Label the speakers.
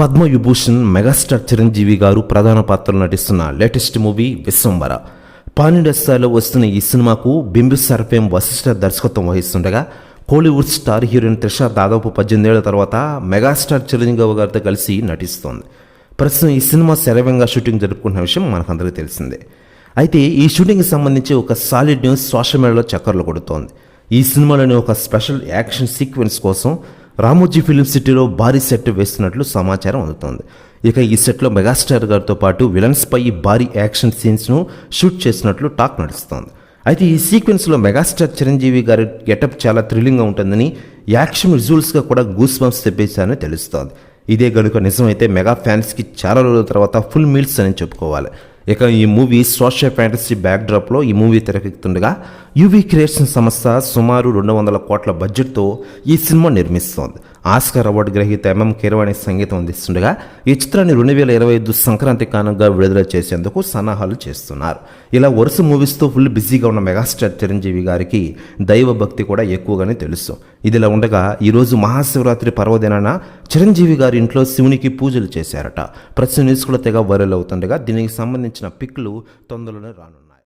Speaker 1: Padma Vibhushan megastar Chiranjeevi గారు ప్రధాన పాత్రలో నటిస్తున్న లేటెస్ట్ మూవీ విశ్వంబర పానిండియా స్థాయిలో వస్తున్న ఈ సినిమాకు బింబిసార్ ఫేమ్ వశిష్ఠ దర్శకత్వం వహిస్తుండగా కోలీవుడ్ స్టార్ హీరోయిన్ త్రిష దాదాపు పద్దెనిమిదేళ్ళ తర్వాత మెగాస్టార్ చిరంజీవి గారితో కలిసి నటిస్తోంది. ప్రస్తుతం ఈ సినిమా శరవేగంగా షూటింగ్ జరుపుకున్న విషయం మనకందరికీ తెలిసిందే. అయితే ఈ షూటింగ్కి సంబంధించి ఒక సాలిడ్ న్యూస్ సోషల్ మీడియాలో చక్కర్లు కొడుతోంది. ఈ సినిమాలోని ఒక స్పెషల్ యాక్షన్ సీక్వెన్స్ కోసం రామోజీ ఫిలిం సిటీలో భారీ సెట్ వేస్తున్నట్లు సమాచారం అందుతోంది. ఇక ఈ సెట్లో మెగాస్టార్ గారితో పాటు విలన్స్ పై భారీ యాక్షన్ సీన్స్ను షూట్ చేసినట్లు టాక్ నడుస్తోంది. అయితే ఈ సీక్వెన్స్లో మెగాస్టార్ చిరంజీవి గారి గెటప్ చాలా థ్రిల్లింగ్గా ఉంటుందని యాక్షన్ విజువల్స్గా కూడా గూస్ బంప్స్ తెప్పించారని తెలుస్తోంది. ఇదే గనుక నిజమైతే మెగా ఫ్యాన్స్కి చాలా రోజుల తర్వాత ఫుల్ మీల్స్ అని చెప్పుకోవాలి. ఇక ఈ మూవీ సోషల్ ఫ్యాంటసీ బ్యాక్డ్రాప్లో ఈ మూవీ తెరకెక్కుతుండగా యువీ క్రియేషన్ సంస్థ సుమారు రెండు వందల కోట్ల బడ్జెట్తో ఈ సినిమా నిర్మిస్తోంది. ఆస్కార్ అవార్డు గ్రహీత ఎంఎం కీరవాణి సంగీతం అందిస్తుండగా ఈ చిత్రాన్ని రెండు వేల ఇరవై ఐదు సంక్రాంతి కారణంగా విడుదల చేసేందుకు సన్నాహాలు చేస్తున్నారు. ఇలా వరుస మూవీస్తో ఫుల్ బిజీగా ఉన్న మెగాస్టార్ చిరంజీవి గారికి దైవభక్తి కూడా ఎక్కువగానే తెలుసు. ఇదిలా ఉండగా ఈరోజు మహాశివరాత్రి పర్వదినాన చిరంజీవి గారి ఇంట్లో శివునికి పూజలు చేశారట. ప్రతి న్యూస్ కూడా తెగ వైరల్ అవుతుండగా దీనికి సంబంధించిన పిక్లు తొందరలోనే రానున్నాయి.